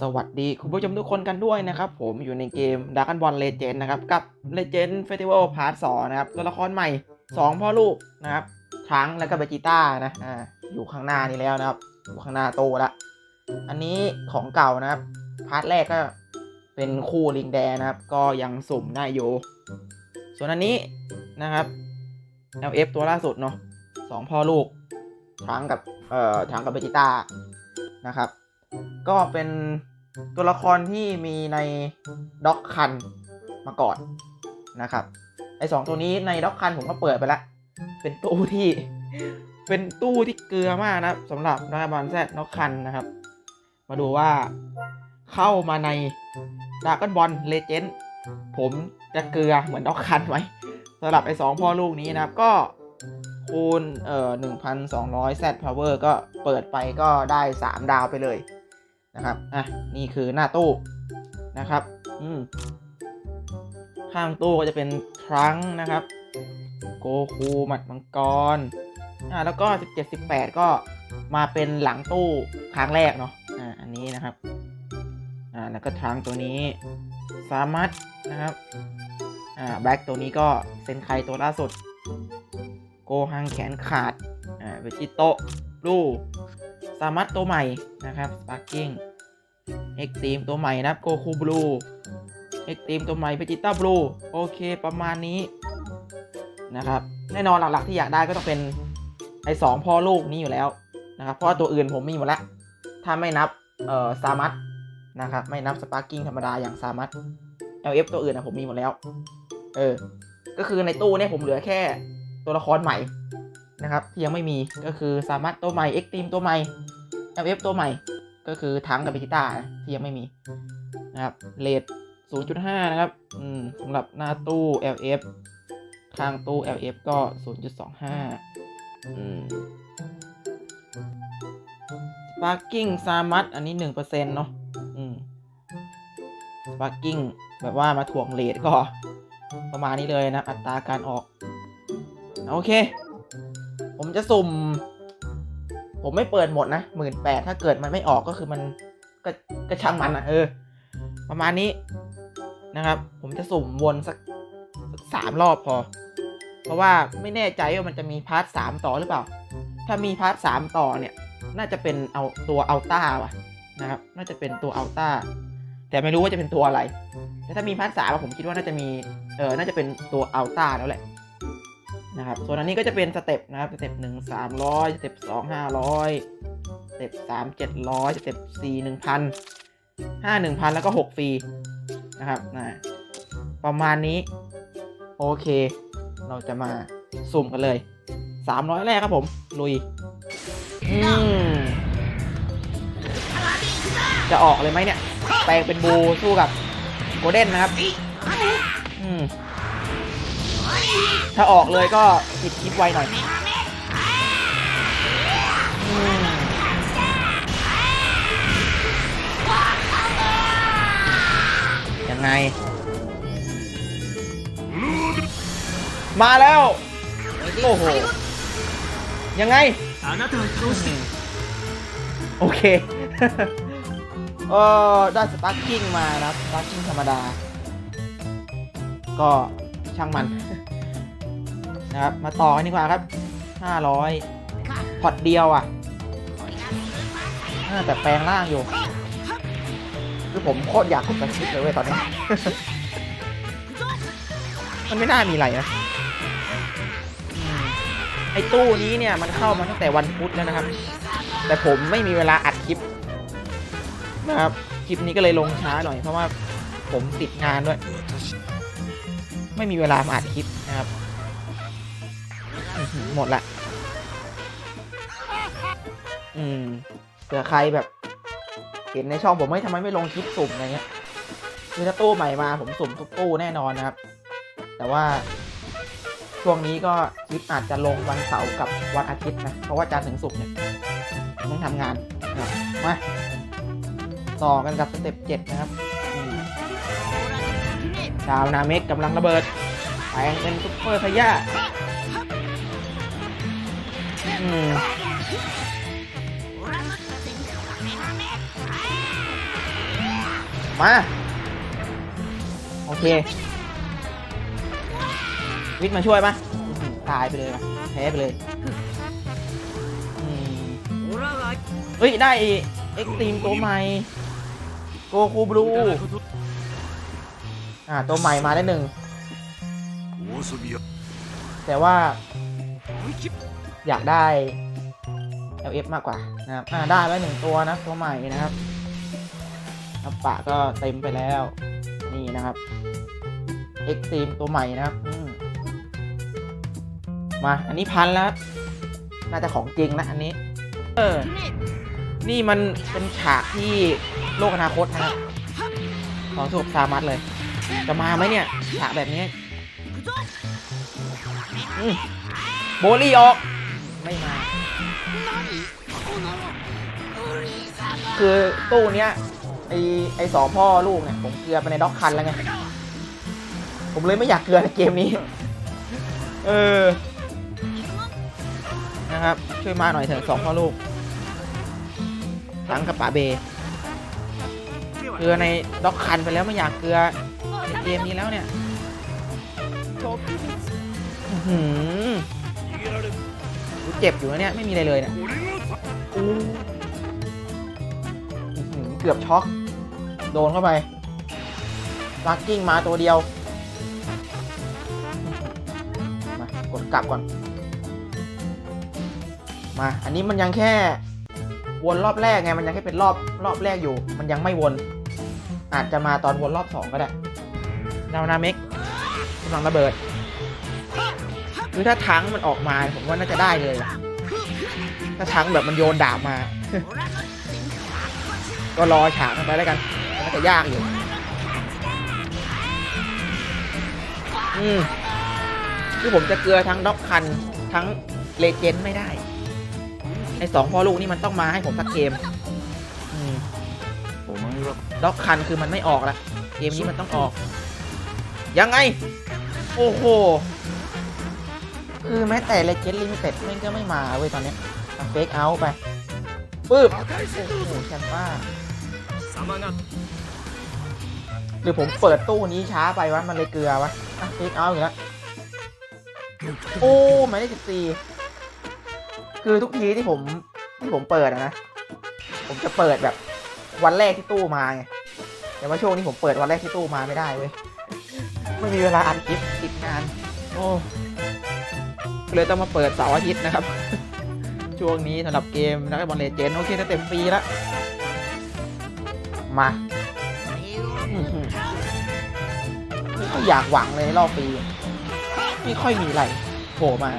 สวัสดีคุณผู้ชมทุกคนกันด้วยนะครับ ผมอยู่ในเกม Dragon Ball Legend นะครับ กับ Legend Festival Part 2 นะครับ ตัวละครใหม่ 2 พ่อลูกนะครับทั้งแล้วก็เบจิต้านะอ่าอยู่ข้างหน้านี้แล้วนะครับอยู่ข้างหน้าโตละ อันนี้ของเก่านะครับ พาร์ทแรกก็เป็นคู่ลิงแดงนะครับ ก็ยังสุ่มได้อยู่ ส่วนอันนี้นะครับ LF ตัวล่าสุดเนาะสองพ่อลูกทั้งกับเอ่อทั้งกับเบจิต้านะครับ ก็เป็นตัวละครที่มีในด็อกคันมาก่อนนะครับไอสองตัวนี้ในด็อกคันผมก็เปิดไปแล้วเป็นตู้ที่เป็นตู้ที่เกลือมากนะสำหรับดาบอลแซดด็อกคันนะครับ มาดูว่าเข้ามาในดากอนบอลเลเจนด์ผมจะเกลือเหมือนด็อกคันไหมสำหรับไอสองพ่อลูกนี้นะครับก็คูณเอ่อ1,200 Z Power ก็เปิดไปก็ได้ 3 ดาวไปเลย นะครับ อะ นี่คือหน้าตู้นะครับ อืม ข้างตู้ก็จะเป็นทรังก์นะครับ โกคูหมัดมังกร อ่า แล้วก็ 17 18 ก็มาเป็นหลังตู้ครั้งแรกเนาะ อ่า อันนี้นะครับ อ่า แล้วก็ทรังก์ตัวนี้ สามัตนะครับ อ่า แบล็กตัวนี้ก็เซนไคตัวล่าสุด โกฮังแขนขาด อ่า เวจิโตะบลู สามัตตัวใหม่นะครับสปาร์กิ้งเอ็กตีมตัวใหม่นะครับโกคูบลูเอ็กตีมตัวใหม่เ e จิต้าบลูโอเคประมาณนี้นะครับแน่นอนหลักๆที่อยากได้ก็ต้องเป็นไอ้สองพ่อลูกนี้อยู่แล้วนะครับเพราะว่าตัวอื่นผมมีหมดแล้วถ้าไม่นับเอ่อซามัตนะครับไม่นับสปาร์กิ้งธรรมดาอย่างซามัต LF ตัวอื่นนะผมมีหมดแล้ว เออ ก็คือในตู้เนี่ยผมเหลือแค่ตัวละครใหม่ นะครับที่ยังไม่มีก็คือซามัตตัวใหม่เอ็กตีมตัวใหม่ LF ตัวใหม่ ก็คือทั้งกับเบจิต้าที่ยังไม่มีนะครับเลท0.5 นะครับอืมสำหรับหน้าตู้ LF ทางตู้ LF ก็ 0.25อืม Sparking ซามัตอันนี้ 1%เนาะอืม Sparking แบบว่ามาถ่วงเลทก็ประมาณนี้เลยนะ อัตราการออก โอเค ผมจะสุ่ม ผมไม่เปิดหมดนะหมื่นแปดถ้าเกิดมันไม่ออกก็คือมันก็ก็ช่างมันอะเออ ประมาณนี้นะครับ ผมจะสุ่มวนสักสามรอบพอ เพราะว่าไม่แน่ใจว่ามันจะมีพาร์ทสามต่อหรือเปล่า ถ้ามีพาร์ทสามต่อเนี่ย น่าจะเป็นเอาตัวอัลต้าว่ะนะครับ น่าจะเป็นตัวอัลต้าแต่ไม่รู้ว่าจะเป็นตัวอะไร แต่ถ้ามีพาร์ทสามผมคิดว่าน่าจะมี เออ น่าจะเป็นตัวอัลต้าแล้วแหละ นะครับ ส่วนอันนี้ก็จะเป็นสเต็ปนะครับ สเต็ปหนึ่งสามร้อยสเต็ปสองห้าร้อยสเต็ปสามเจ็ดร้อยสเต็ปสี่หนึ่งพันห้าหนึ่งพันแล้วก็หกฟรีนะครับนะประมาณนี้ โอเค เราจะมาสุ่มกันเลยสามร้อยแรกครับผม ลุย อืม จะออกเลยไหมเนี่ย แปลงเป็นบูสู้กับโกลเด้นนะครับ อืม ถ้าออกเลยก็ปิดคลิปไวหน่อยยังไง มาแล้ว โอ้โห ยังไง โอเค เออได้สตาร์กิ้งมานะสตาร์กิ้งธรรมดา ก็ช่างมัน นะครับ มาต่อกันดีกว่าครับ 500พอตเดียวอะน่าแต่แปลงร่างอยู่ คือผมโคตรอยากกดสคริปต์เลยเว้ยตอนนี้ มันไม่น่ามีอะไรนะอืมไอตู้นี้เนี่ยมันเข้ามาตั้งแต่วันพุธแล้วนะครับ แต่ผมไม่มีเวลาอัดคลิปนะครับ คลิปนี้ก็เลยลงช้าหน่อยเพราะว่าผมติดงานด้วย ไม่มีเวลามาอัดคลิปนะครับอื้อ หมดละ อืมเผื่อใครแบบ เห็นในช่องผมไม่ทำไมไม่ลงคลิปสุ่มอะไรเงี้ยคือถ้าตู้ใหม่มาผมสุ่มทุกตู้แน่นอนนะครับ แต่ว่าช่วงนี้ก็คลิปอาจจะลงวันเสาร์กับวันอาทิตย์นะ เพราะว่าจันทร์ถึงศุกร์เนี่ยต้องทำงานนะมาต่อกันกับสเต็ปเจ็ดนะครับดาวนาเมกกำลังระเบิดแปลงเป็นซุปเปอร์พย่า มา โอเค วิทย์มาช่วยปะตายไปเลยปะแพ้ไปเลยเฮ้ย ได้เอ็กซ์ตีมตัวใหม่ โกคูบลู อ่า ตัวใหม่มาได้หนึ่งแต่ว่า อยากได้ LF มากกว่านะครับอ่าได้แล้วหนึ่งตัวนะตัวใหม่นะครับอัปปะก็เต็มไปแล้วนี่นะครับเอ็กซีมตัวใหม่นะครับอืมมาอันนี้พันแล้วน่าจะของจริงนะอันนี้ เออ นี่มันเป็นฉากที่โลกอนาคตนะครับของสุกซามัสเลย จะมาไหมเนี่ยฉากแบบนี้โบลี่ออก ไม่มา คือตู้เนี้ยไอไอสองพ่อลูกเนี่ยผมเกลือไปในด็อกคันแล้วไง ผมเลยไม่อยากเกลือในเกมนี้ เออ นะครับ ช่วยมาหน่อยเถอะสองพ่อลูกทั้งกับป๋าเบ เกลือในด็อกคันไปแล้วไม่อยากเกลือในเกมนี้แล้วเนี่ยอือหือรู้ เจ็บอยู่นะเนี่ยไม่มีอะไรเลยเนี่ยเกือบช็อก โดนเข้าไปลักกิ้งมาตัวเดียว มากดกลับก่อน มา อันนี้มันยังแค่ วนรอบแรกไง มันยังแค่เป็นรอบรอบแรกอยู่ มันยังไม่วน อาจจะมาตอนวนรอบสองก็ได้ดาวนาเมกกำลังระเบิด คือถ้าทั้งมันออกมาผมว่าน่าจะได้เลยว่ะถ้าทั้งแบบมันโยนดาบมา ก็รอฉากมันไปแล้วกันมันน่าจะยากอยู่อืมคือผมจะเกลือทั้งด็อกคันทั้งเลเจนด์ไม่ได้ไอสองพ่อลูกนี่มันต้องมาให้ผมสักเกมอืมด็อกคันคือมันไม่ออกละเกมนี้มันต้องออก ยังไง โอ้โห คือแม้แต่เลเจนด์ลิมิเต็ดมันก็ไม่มาเว้ยตอนเนี้เฟกเอาไปปึ๊บโอ้โหแชมป้าหรือผมเปิดตู้นี้ช้าไปวะ มันเลยเกลือวะอะเฟกเอาอีกแล้วโอ้หมายเลขสิบสี่คือทุกทีที่ผมที่ผมเปิดนะ ผมจะเปิดแบบวันแรกที่ตู้มาไงแต่ว่าช่วงนี้ผมเปิดวันแรกที่ตู้มาไม่ได้เว้ยไม่มีเวลาอัดคลิปติดงาน โอ้ เลยต้องมาเปิดเสาร์อาทิตย์นะครับ ช่วงนี้สำหรับเกมนักบอลเลเจนด์โอเคจะเต็มปีแล้วมาไม่ค่อยอยากหวังเลยรอบปี ไม่ค่อยมีอะไรโผล่มา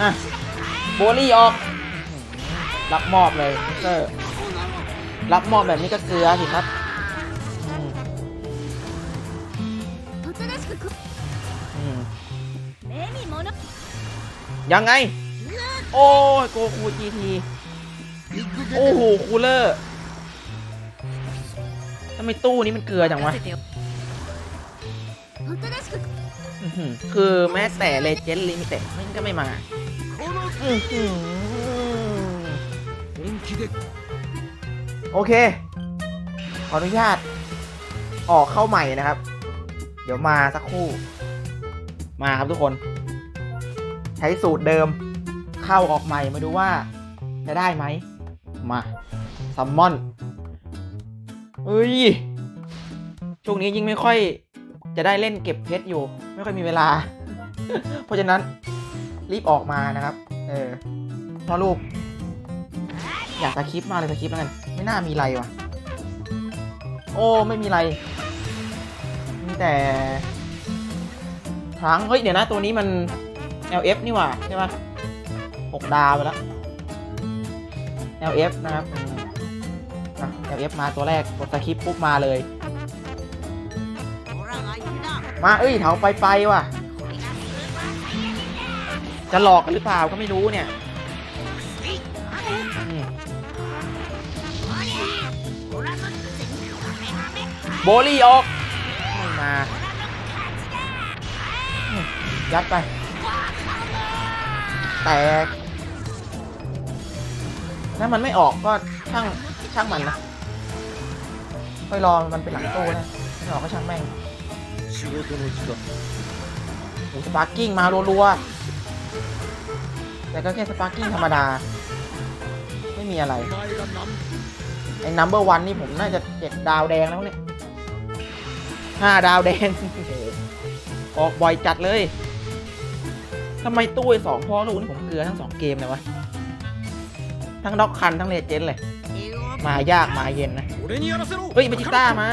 อะโบลี่ออก รับมอบเลยเตอร์รับมอบแบบนี้ก็เกลือสิครับ ยังไง โอ้โกคูจีทีโอ้โหคูลเลอร์ทำไมตู้นี้มันเกลือจังวะคือแม้แต่เลเจนด์ลิมิเต็ดมันก็ไม่มาโอเค ขออนุญาต ออกเข้าใหม่นะครับ เดี๋ยวมาสักครู่ มาครับทุกคน ใช้สูตรเดิมเข้าออกใหม่มาดูว่าจะได้ไหม มาซัมมอนเอ้ย ช่วงนี้ยิ่งไม่ค่อยจะได้เล่นเก็บเพชรอยู่ ไม่ค่อยมีเวลา เพราะฉะนั้นรีบออกมานะครับ เออพ่อลูก อยากสคริปมากเลยสคริปต์แล้วกัน ไม่น่ามีอะไรวะ โอ้ไม่มีไร มีแต่ทั้งเฮ้ย เดี๋ยวนะ ตัวนี้มัน LF นี่หว่าใช่ปะหกดาวไปแล้ว LF นะครับอะ LF มาตัวแรกกดสคริปปุ๊บมาเลย มาเอ้ยเถาไปไปว่ะ จะหลอกกันหรือเปล่าก็ไม่รู้เนี่ยโบลี่ออก ไม่มา ยัดไป แตกถ้ามันไม่ออกก็ช่างช่างมันนะค่อยรอมันเป็นหลังตู้นะไม่ออกก็ช่างแม่งโอ้สปาร์กิ้งมารัวๆแต่ก็แค่สปาร์กิ้งธรรมดา ไม่มีอะไร ไอ้นัมเบอร์วันนี่ผมน่าจะเจ็ดดาวแดงแล้วเนี่ยห้าดาวแดง ออกบ่อยจัดเลย ทำไมตู้ไสองพ่อลูกนี่ผมเกลือทั้งสองเกมเลยวะ ทั้งด็อกคันทั้งเลเจนเลย มายากมาเย็นนะ เฮ้ยมาจิต้ามา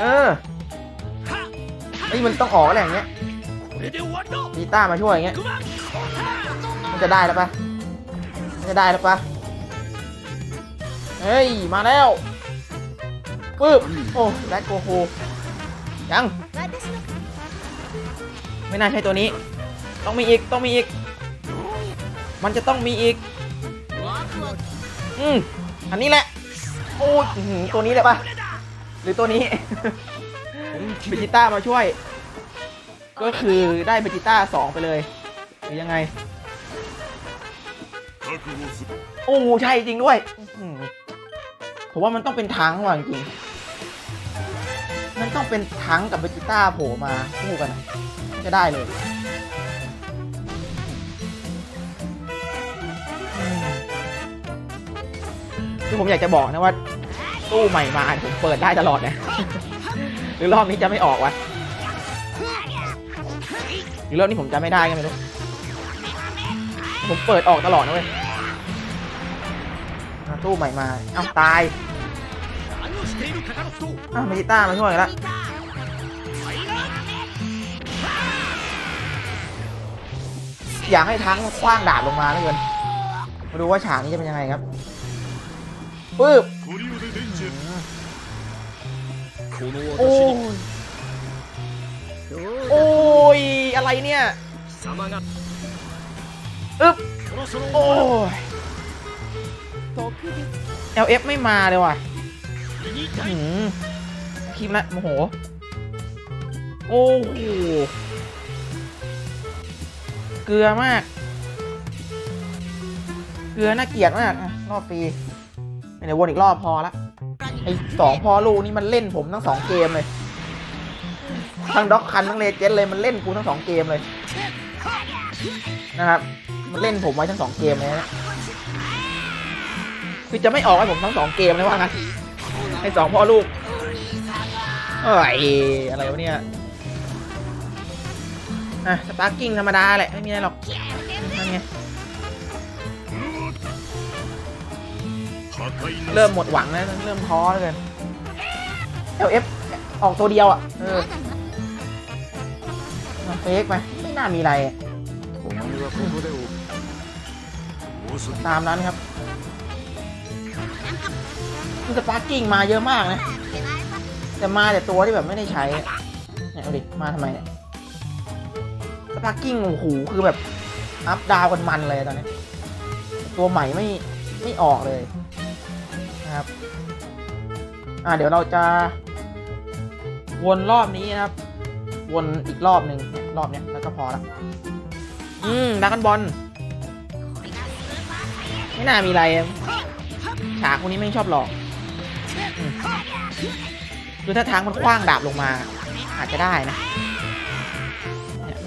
เออไอ้มันต้องออกอะไรอย่างเงี้ยจิต้ามาช่วยอย่างเงี้ย มันจะได้แล้วปะมันจะได้แล้วปะเฮ้ย มาแล้วปึ๊บ โอ้แล็คโกโฮยัง ไม่น่าใช่ตัวนี้ ต้องมีอีก ต้องมีอีก มันจะต้องมีอีก อืมอันนี้แหละ โอ้ตัวนี้เลยปะหรือตัวนี้เบจิต้ามาช่วย ก็คือได้เบจิต้าสองไปเลย หรือยังไง โอ้ใช่จริงด้วย ผมว่ามันต้องเป็นทั้งว่ะจริง มันต้องเป็นทั้งกับเบจิต้าโผล่มาคู่กันนะ จะได้เลย คือผมอยากจะบอกนะว่า ตู้ใหม่มาผมเปิดได้ตลอดนะ หรือรอบนี้จะไม่ออกวะหรือรอบนี้ผมจะไม่ได้กันไหมลูกผมเปิดออกตลอดนะเว้ยตู้ใหม่มา เอ้าตายอ้าวเมจิต้ามาช่วยกันละ อยากให้ทั้งคว้างดาบลงมาแล้วกันมาดูว่าฉากนี้จะเป็นยังไงครับปึ๊บโอ้ยโอ้ยอะไรเนี่ยอึ๊บโอ้ย LF ไม่มาเลยว่ะคลิปละโอ้โหโอ้โห เกลือมาก เกลือน่าเกลียดมากอะรอบฟรีเดียววนอีกรอบพอละไอ้สองพอลูกนี่มันเล่นผมทั้งสองเกมเลย ทั้งด็อกคันทั้งเลเจนเลยมันเล่นกูทั้งสองเกมเลย นะครับ มันเล่นผมไว้ทั้งสองเกมเลยนะคือจะไม่ออกให้ผมทั้งสองเกมเลยว่างั้นไอ้สองพ่อลูกเอ้ยอะไรวะเนี่ย อะสปาร์กิ้งธรรมดาแหละ ไม่มีอะไรหรอกนั่ไงเริ่มหมดหวังแล้วเริ่มท้อแล้วเอลเอฟออกตัวเดียวอะ เออเฟกไหมไม่น่ามีอะไรตามนั้นครับมันจปาร์กิ้งมาเยอะมากนะ แต่มาแต่ตัวที่แบบไม่ได้ใช้เนี่ยเอาดิมาทำไมเนี่ย สปาร์กิ้งโอ้โหคือแบบ อัพดาวกันมันเลยตอนนี้ ตัวใหม่ไม่ไม่ออกเลยนะครับ อ่าเดี๋ยวเราจะ วนรอบนี้นะครับ วนอีกรอบหนึ่งรอบเนี้ยแล้วก็พอละอืมดักกันบอลไม่น่ามีอะไรฉากคนนี้ไม่ชอบหลอกคือถ้าทางมันคว้างดาบลงมา อาจจะได้นะ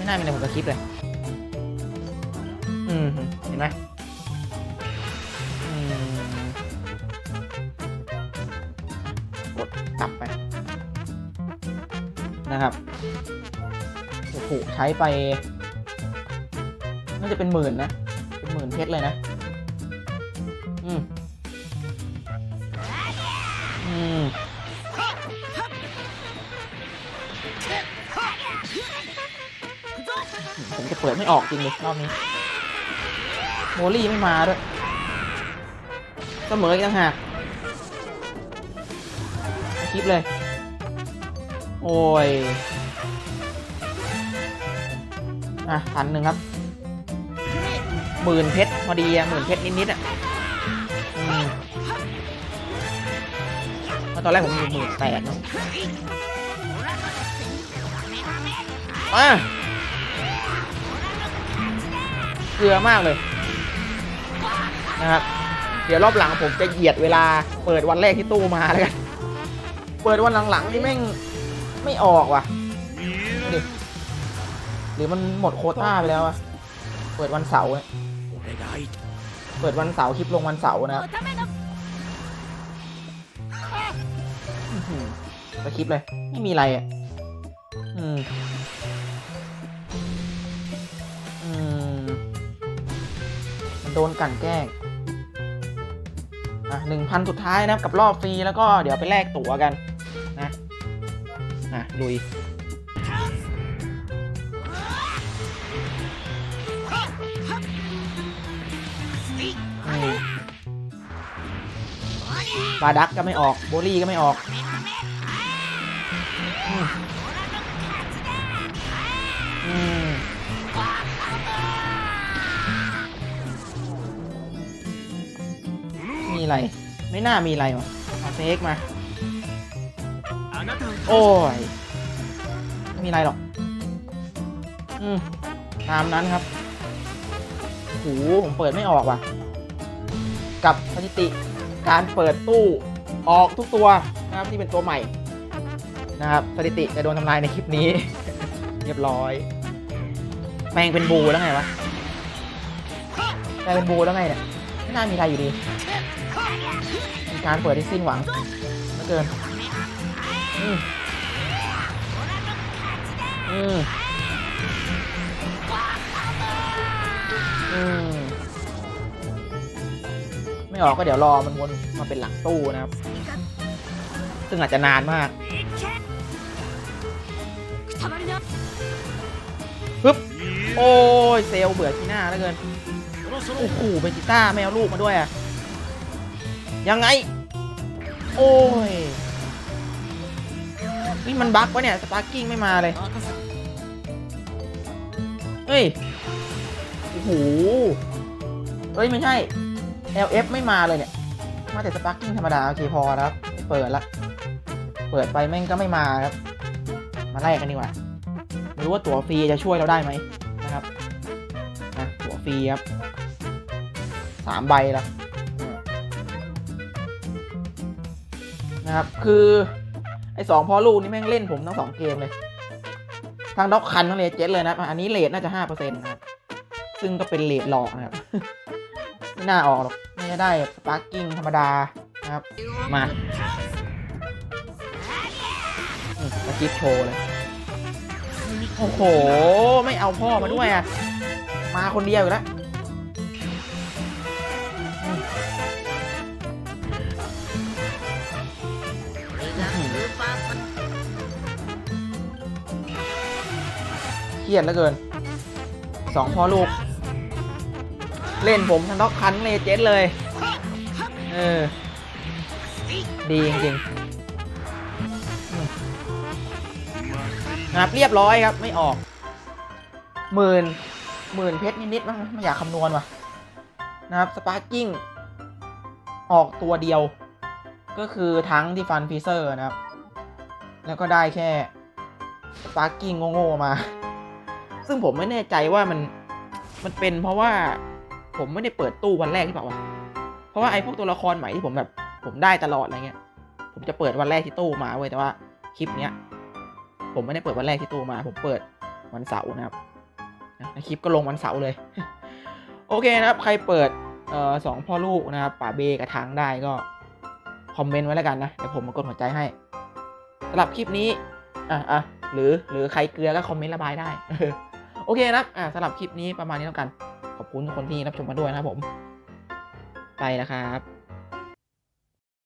ไม่น่ามีอะไรผมจะคลิปเลย อืมเห็นไหมอืมกดกลับไป นะครับโอ้โหใช้ไปน่าจะเป็นหมื่นนะ เป็นหมื่นเพชรเลยนะ ออกจริงเลยรอบนี้โมลี่ไม่มาด้วยเสมออีกต่างหากคลิปเลย โอ้ย อะพันหนึ่งครับหมื่นเพชรพอดีอะหมื่นเพชรนิดๆอะอืมเพราะตอนแรกผมอยู่หมื่นแปดเนอะมา เกลือมากเลยนะครับเดี๋ยวรอบหลังผมจะเหยียดเวลาเปิดวันแรกที่ตู้มาแล้วกันเปิดวันหลังๆนี่แม่งไม่ออกว่ะดิหรือมันหมดโคต้าไปแล้วอะเปิดวันเสาร์เปิดวันเสาร์คลิปลงวันเสาร์นะสคลิปเลย ไม่มีอะไรอะ อืม โดนกั่นแกล้งอะหนึ่งพันสุดท้ายนะครับกับรอบฟรีแล้วก็เดี๋ยวไปแลกตั๋วกันนะอะลุยบาดักก็ไม่ออก โบลี่ก็ไม่ออก มีอะไร ไม่น่ามีอะไรวะเอาเฟกมา โอ้ยไม่มีอะไรหรอก อืมตามนั้นครับโหผมเปิดไม่ออกว่ะ กับสถิติการเปิดตู้ออกทุกตัวนะครับที่เป็นตัวใหม่นะครับสถิติจะโดนทำลายในคลิปนี้ เรียบร้อยแมงเป็นบูแล้วไงวะแมงเป็นบูแล้วไงเนี่ยไม่น่ามีอะไรอยู่ดี มีการเปิดที่สิ้นหวังเหลือเกิน อืมอืมอืมไม่ออกก็เดี๋ยวรอมันวนมาเป็นหลังตู้นะครับ ซึ่งอาจจะนานมากปึ๊บโอ้ยเซลเบื่อที่หน้าแล้วเกินโอ้โหเป็นกีต้าแม่ลูกมาด้วยอะ ยังไง โอ้ยนี่มันบั๊กวะเนี่ย สปาร์กิ้งไม่มาเลย เฮ้ย โอ้โหเฮ้ย ไม่ใช่ LF ไม่มาเลยเนี่ย มาแต่สปาร์กิ้งธรรมดา โอเคพอครับ เปิดละ เปิดไปแม่งก็ไม่มาครับ มาไล่กันดีกว่าไม่รู้ว่าตั๋วฟรีจะช่วยเราได้ไหมนะครับนะตั๋วฟรีครับสามใบละ นะครับ คือไอ้สองพ่อลูกนี่แม่งเล่นผมทั้งสองเกมเลย ทั้งด็อกคันทั้งเลเจนเลยนะอันนี้เลทน่าจะห้าเปอร์เซ็นต์นะครับ ซึ่งก็เป็นเลทหลอกนะครับ ไม่น่าออกหรอกไม่จะได้สปาร์กิ้งธรรมดานะครับ มาอืมสกิปโชว์เลย โอ้โห ไม่เอาพ่อมาด้วยอะ มาคนเดียวอยู่แล้ว เครียดเหลือเกินสองพ่อลูก เล่นผมทั้งด็อกคันเลเจนด์เลย เออ ดีจริงๆนะครับเรียบร้อยครับไม่ออกหมื่นหมื่นเพชรนิดๆมั้งไม่อยากคำนวณว่ะนะครับสปาร์กิ้งออกตัวเดียว ก็คือทั้งที่ฟันฟีเซอร์นะครับ แล้วก็ได้แค่สปาร์กิ้งโง่ๆมา ซึ่งผมไม่แน่ใจว่ามันมันเป็นเพราะว่าผมไม่ได้เปิดตู้วันแรกที่เปล่าวะเพราะว่าไอ้พวกตัวละครใหม่ที่ผมแบบผมได้ตลอดอะไรเงี้ย ผมจะเปิดวันแรกที่ตู้มาเว้ยแต่ว่าคลิปเนี้ย ผมไม่ได้เปิดวันแรกที่ตู้มา ผมเปิดวันเสาร์นะครับนะคลิปก็ลงวันเสาร์เลย โอเคนะครับ ใครเปิดเอ่อสองพ่อลูกนะครับป่าเบกับทางได้ก็คอมเมนต์ไว้แล้วกันนะเดี๋ยวผมมากดหัวใจให้สำหรับคลิปนี้อะอะหรือหรือใครเกลือก็คอมเมนต์ระบายได้ อเคนะครับอ่าสำหรับคลิปนี้ประมาณนี้แล้วกัน ขอบคุณทุกคนที่รับชมมาด้วยนะครับผม ไปแล้วครับ